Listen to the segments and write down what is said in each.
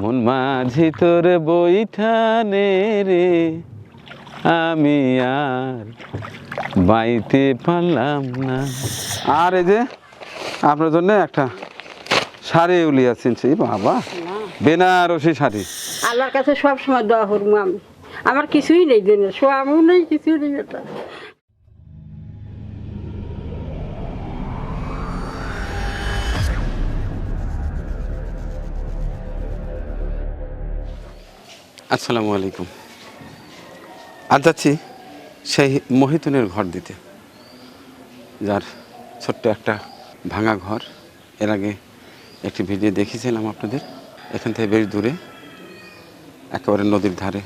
মন মাঝি তোর বইঠানে রে, আমি আর বাইতে পারলাম না। আর এই যে আপনার জন্য একটা শাড়ি উলিয়াছেন সেই বাবা। বেনারসি শাড়ি। আল্লাহর কাছে সব সময় দোয়া করব আমি। আমার কিছুই নেই দিনে সোয়ামও নেই, কিছুই নেই এটা আসসালামু আলাইকুম। আর যাচ্ছি সেই মহিতুনের ঘর দিতে। যার ছোট্ট একটা ভাঙা ঘর। এর আগে একটি ভিডিও দেখিয়েছিলাম আপনাদের। এখান থেকে বেশ দূরে, একেবারে নদীর ধারে,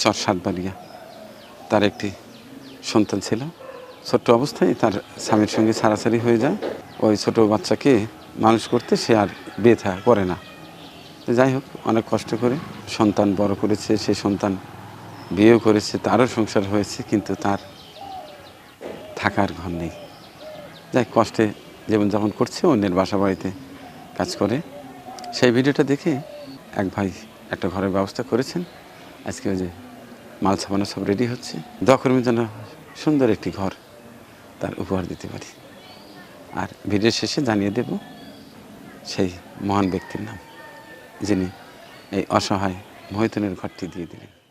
চর সাতবাড়িয়া। তার একটি সন্তান ছিল। ছোট্ট অবস্থায় তার স্বামীর সঙ্গে ছাড়াছাড়ি হয়ে যায়। ওই ছোট বাচ্চাকে মানুষ করতে সে আর বিয়ে করে না। যাই হোক, অনেক কষ্ট করে সন্তান বড় করেছে সেই সন্তান বিয়েও করেছে, তারও সংসার হয়েছে, কিন্তু তার থাকার ঘর নেই। যাই, কষ্টে জীবনযাপন করছে, অন্যের বাসা বাড়িতে কাজ করে। সেই ভিডিওটা দেখে এক ভাই একটা ঘরের ব্যবস্থা করেছেন। আজকে ওই যে মাল ছাপানো সব রেডি হচ্ছে। দখর্মের জন্য সুন্দর একটি ঘর তার উপহার দিতে পারি। আর ভিডিও শেষে জানিয়ে দেব, সেই মহান ব্যক্তির নাম। যিনি এই অসহায় মহিতনের ঘরটি দিয়ে দিলেন।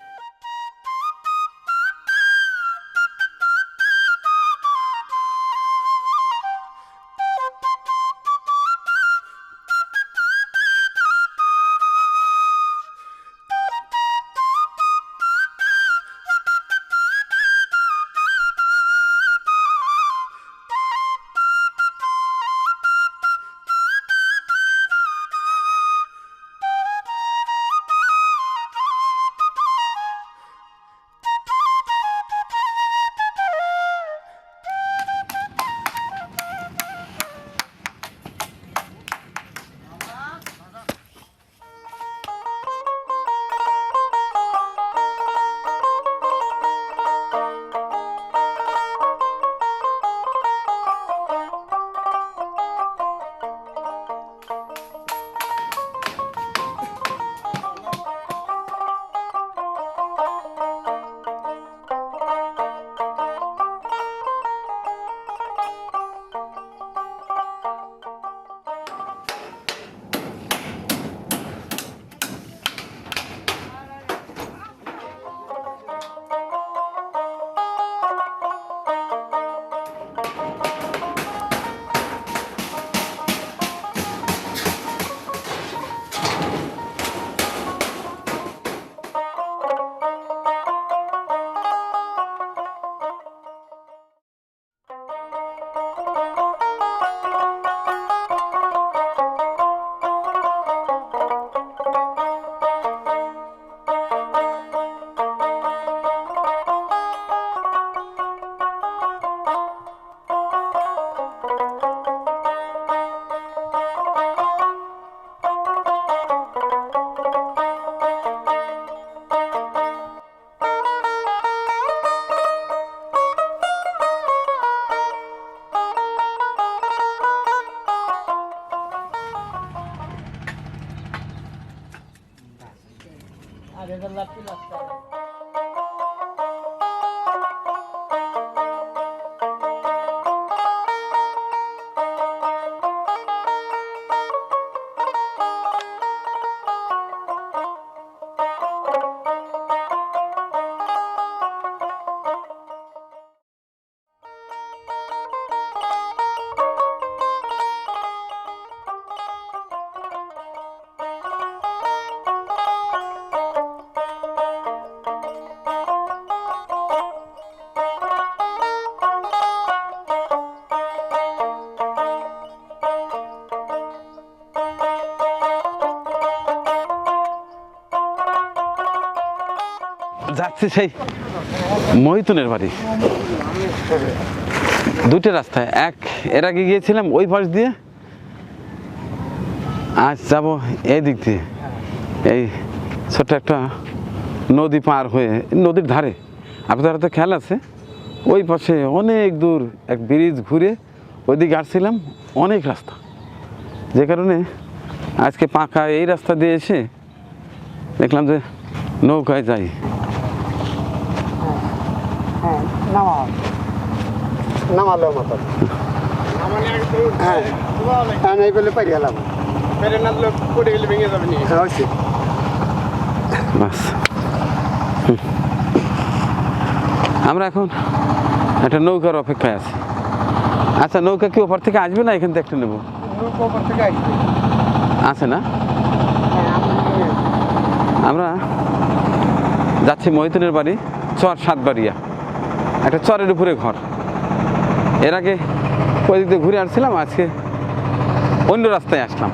आधे तर लागतील लागतात যাচ্ছে সেই মহিতুনের বাড়ি। দুটো রাস্তায়, এক এর আগে গিয়েছিলাম ওই পাশ দিয়ে, আজ যাব এই দিক দিয়ে। এই ছোট্ট একটা নদী পার হয়ে, নদীর ধারে। আপনার তো খেয়াল আছে? ওই পাশে অনেক দূর এক ব্রিজ ঘুরে ওইদিকে আসছিলাম, অনেক রাস্তা। যে কারণে আজকে পাকা এই রাস্তা দিয়ে এসে দেখলাম যে নৌকায় যাই। হ্যাঁ নামা মতো হ্যাঁ হ্যাঁ এই বলে পারি গেলাম হ্যাঁ হয়েছে আমরা এখন একটা নৌকার অপেক্ষায় আছি। আচ্ছা নৌকা কি ওপর থেকে আসবে না এখান থেকে একটা নেব? ওপর থেকে আছে না? হ্যাঁ আমরা যাচ্ছি মহিতুনের বাড়ি চর সাতবাড়িয়া। একটা চরের উপরে ঘর। এর আগে ওই দিক দিয়ে ঘুরে আসছিলাম, আজকে অন্য রাস্তায় আসলাম।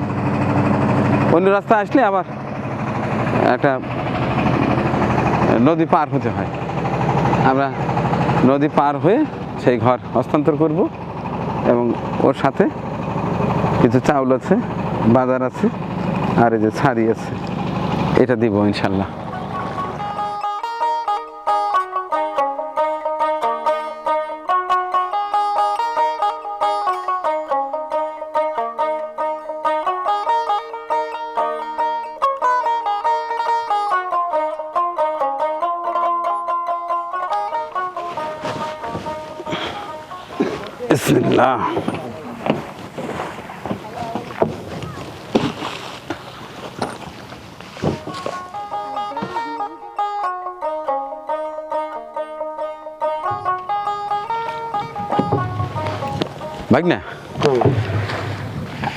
অন্য রাস্তায় আসলে আবার একটা নদী পার হতে হয়। আমরা নদী পার হয়ে সেই ঘর হস্তান্তর করব এবং ওর সাথে কিছু চাউল আছে, বাজার আছে, আর এই যে ছাড়ি আছে, এটা দিব ইনশাল্লাহ। বিসমিল্লাহ।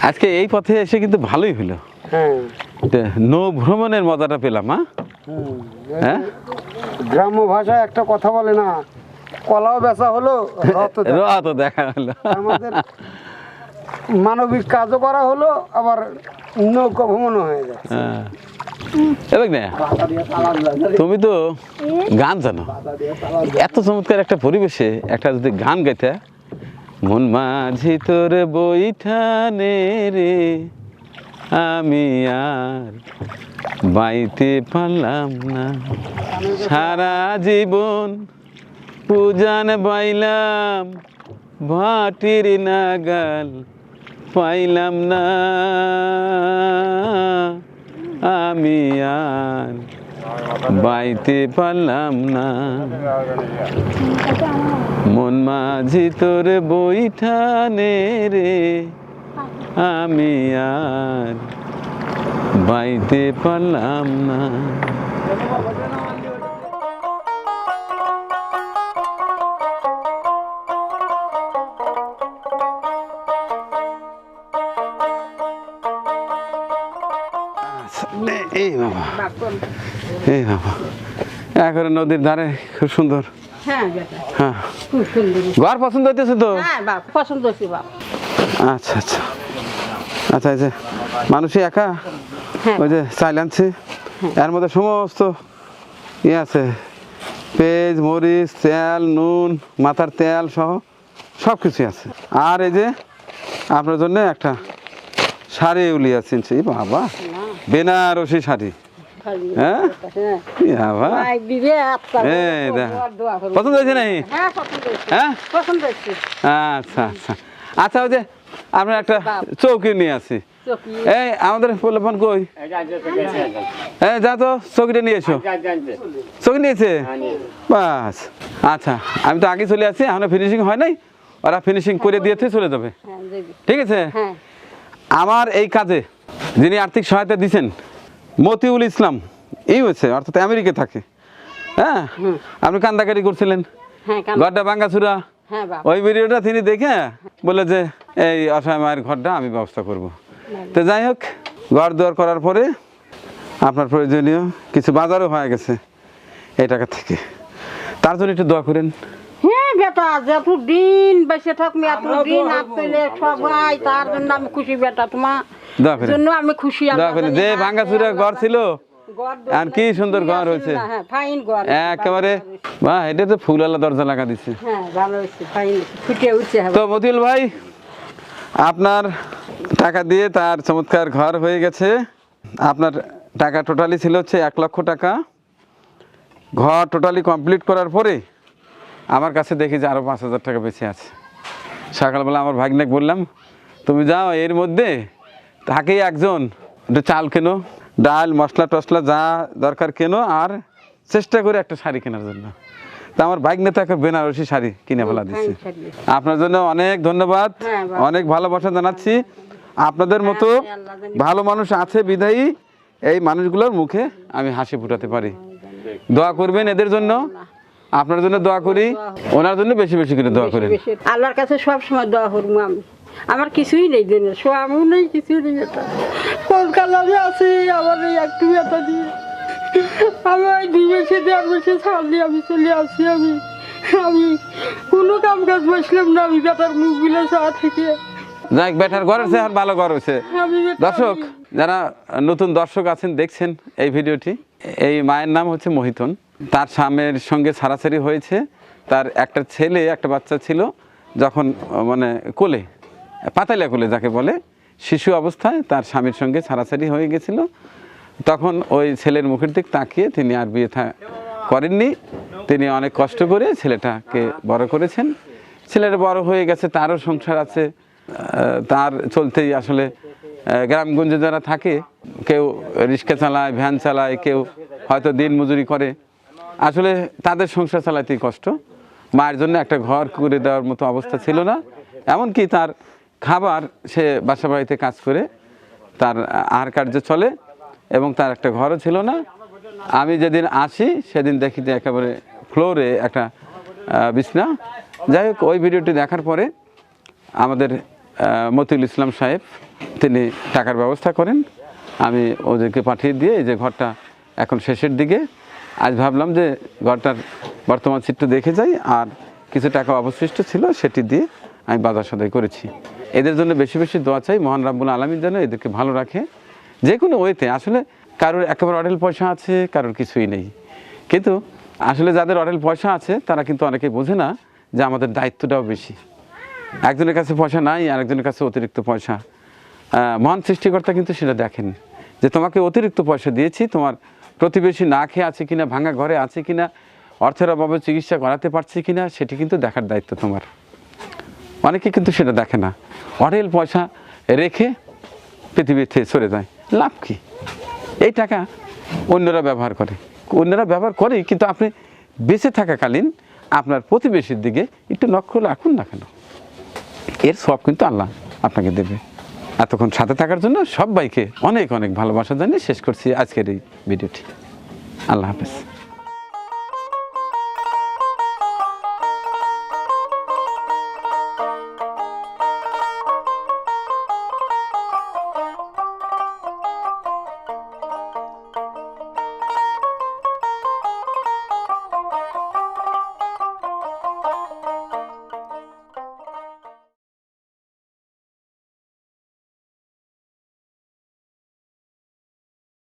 আজকে এই পথে এসে কিন্তু ভালোই হলো। হ্যাঁ নৌ ভ্রমণের মজাটা পেলাম হ্যাঁ? হ্যাঁ গ্রাম্য ভাষায় একটা কথা বলে না কলাও বেচা হলো দেখা- দেখা হলো। আমাদের মানবিক কাজও করা হলো আবার নৌকা ভ্রমণও হয়ে যায় হ্যাঁ। তুমি তো গান জানো। এত চমৎকার একটা পরিবেশে একটা যদি গান গাইতে মন মাঝি তোর বইঠানে রে আমি আর বাইতে পারলাম না। সারা জীবন পূজান বাইলাম ভাটির নাগাল পাইলাম না। আমি আর বাইতে পারলাম না। মন মাঝি তোর বৈঠানে রে, আমি আর বাইতে পারলাম না। এই বাবা। এই বাবা। এখন নদীর ধারে খুব সুন্দর। হ্যাঁ হ্যাঁ। ঘর পছন্দ হইতেছে তো? হ্যাঁ পছন্দ আচ্ছা আচ্ছা। আচ্ছা এই যে মানুষই একা হ্যাঁ। ওই যে চাইল আনছি। এর মধ্যে সমস্ত ইয়ে আছে। পেঁয়াজ মরিচ তেল নুন মাথার তেল সহ সব কিছুই আছে। আর এই যে আপনার জন্য একটা শাড়ি উলিয়ে চিনছি বাবা। বেনারসি শাড়ি। হ্যাঁ? হ্যাঁ। পছন্দ হয়েছে নাকি? হ্যাঁ হ্যাঁ? আচ্ছা আচ্ছা। আচ্ছা ওই যে আপনার একটা চৌকি নিয়ে আসি। এই আমাদের ফোন কই? এই যা তো চৌকিটা নিয়ে এসো। চৌকি নিয়েছে? বাস। আচ্ছা আমি তো আগে চলে আসি এখনও ফিনিশিং হয় নাই। ওরা ফিনিশিং করে দিয়েছে চলে যাবে। হ্যাঁ ঠিক আছে? হ্যাঁ। আমার এই কাজে যিনি আর্থিক সহায়তা দিচ্ছেন মতিউল ইসলাম এই হয়েছে অর্থাৎ আমেরিকা থাকে। হ্যাঁ? আপনি কান্দাকারি করছিলেন। হ্যাঁ ঘরটা ভাঙ্গাচুরা। হ্যাঁ ওই ভিডিওটা তিনি দেখে বলে যে এই অসহায় মায়ের ঘরটা আমি ব্যবস্থা করব। তো যাই হোক ঘর দুয়ার করার পরে আপনার প্রয়োজনীয় কিছু বাজারও হয়ে গেছে এই টাকা থেকে। তার জন্য একটু দোয়া করেন। বেটা যত দিন বেঁচে থাকবি এত দিন সবাই তার জন্য আমি খুশি বেটা তোমার জন্য আমি খুশি। যে না, ভাঙ্গাচুরা ঘর ছিল। আর কি সুন্দর ঘর হয়েছে। হ্যাঁ ফাইন ঘর। একেবারে বা এটা তো ফুলালা দরজা লাগা দিচ্ছে হ্যাঁ ভালো হয়েছে ফাইন ফুটে উঠছে হবে তো মতিউল ভাই আপনার টাকা দিয়ে তার চমৎকার ঘর হয়ে গেছে। আপনার টাকা টোটালি ছিল হচ্ছে এক লক্ষ টাকা। ঘর টোটালি কমপ্লিট করার পরে আমার কাছে দেখি যে আরও পাঁচ হাজার টাকা বেঁচে আছে। সকালবেলা আমার ভাগ্নেক বললাম তুমি যাও এর মধ্যে তাকেই একজন একটু চাল কেনো ডাল মশলা টসলা যা দরকার কেনো আর চেষ্টা করে একটা শাড়ি কেনার জন্য। তা আমার বাইক নেতা একটা বেনারসি শাড়ি কিনে ফেলা দিচ্ছে আপনার জন্য অনেক ধন্যবাদ হ্যাঁ, অনেক ভালোবাসা জানাচ্ছি। আপনাদের মতো হ্যাঁ, জানি। ভালো মানুষ আছে বিধায়ী এই মানুষগুলোর মুখে আমি হাসি ফুটাতে পারি। দোয়া করবেন এদের জন্য। আপনার জন্য দোয়া করি ওনার জন্য বেশি বেশি করে দোয়া করি। আল্লাহর কাছে সব সময় দোয়া করব আমি। আমার কিছুই নেই দিনে স্বামীও নেই কিছুই নেই এটা। আমি আছি আমার এই একটু বেতা দিয়ে। আমি ওই দুই মাসে দেড় মাসে ছাড় দিয়ে আমি চলে আসি আমি। আমি কোনো কাম কাজ বসলাম না আমি বেটার মুখগুলো চাওয়া থেকে। যাক বেটার ঘর হচ্ছে আর ভালো ঘর হচ্ছে দর্শক যারা নতুন দর্শক আছেন দেখছেন এই ভিডিওটি এই মায়ের নাম হচ্ছে মোহিতন। তার স্বামীর সঙ্গে ছাড়াছাড়ি হয়েছে। তার একটা ছেলে, একটা বাচ্চা ছিল, যখন মানে কোলে, পাতালিয়া কোলে যাকে বলে, শিশু অবস্থায় তার স্বামীর সঙ্গে ছাড়াছাড়ি হয়ে গেছিল। তখন ওই ছেলের মুখের দিক তাকিয়ে তিনি আর বিয়ে করেননি। তিনি অনেক কষ্ট করে ছেলেটাকে বড় করেছেন। ছেলেটা বড় হয়ে গেছে, তারও সংসার আছে। তার চলতেই আসলে গ্রামগঞ্জে যারা থাকে, কেউ রিক্সা চালায়, ভ্যান চালায়, কেউ হয়তো দিন মজুরি করে। আসলে তাদের সংসার চালাতেই কষ্ট। মায়ের জন্য একটা ঘর করে দেওয়ার মতো অবস্থা ছিল না। এমনকি তার খাবার সে বাসা বাড়িতে কাজ করে, তার আহার কার্য চলে এবং তার একটা ঘরও ছিল না। আমি যেদিন আসি, সেদিন দেখি যে একেবারে ফ্লোরে একটা বিছনা। যাই হোক, ওই ভিডিওটি দেখার পরে আমাদের মতিউল ইসলাম সাহেব, তিনি টাকার ব্যবস্থা করেন। আমি ওদেরকে পাঠিয়ে দিয়ে এই যে ঘরটা এখন শেষের দিকে আজ ভাবলাম যে ঘরটার বর্তমান চিত্র দেখে যাই, আর কিছু টাকা অবশিষ্ট ছিল সেটি দিয়ে আমি বাজার সদাই করেছি। এদের জন্য বেশি বেশি দোয়া চাই, মহান রাব্বুল আলমীর যেন এদেরকে ভালো রাখে। যে কোনো ওয়েতে, আসলে কারোর একেবারে অডেল পয়সা আছে, কারোর কিছুই নেই। কিন্তু আসলে যাদের অডেল পয়সা আছে, তারা কিন্তু অনেকে বোঝে না যে আমাদের দায়িত্বটাও বেশি। একজনের কাছে পয়সা নাই, আর একজনের কাছে অতিরিক্ত পয়সা। মহান সৃষ্টিকর্তা কিন্তু সেটা দেখেন যে তোমাকে অতিরিক্ত পয়সা দিয়েছি, তোমার প্রতিবেশী না খেয়ে আছে কিনা, ভাঙা ঘরে আছে কিনা, অর্থের অভাবে চিকিৎসা করাতে পারছে কিনা, সেটি কিন্তু দেখার দায়িত্ব তোমার। অনেকে কিন্তু সেটা দেখে না। অঢেল পয়সা রেখে পৃথিবীর থেকে সরে যায়। লাভ কি? এই টাকা অন্যরা ব্যবহার করে। অন্যরা ব্যবহার করে কিন্তু আপনি বেঁচে থাকাকালীন আপনার প্রতিবেশীর দিকে একটু লক্ষ্য রাখুন না কেন? এর সব কিন্তু আল্লাহ আপনাকে দেবে। এতক্ষণ সাথে থাকার জন্য সবাইকে অনেক অনেক ভালোবাসা জানিয়ে শেষ করছি আজকের এই ভিডিওটি। আল্লাহ হাফেজ।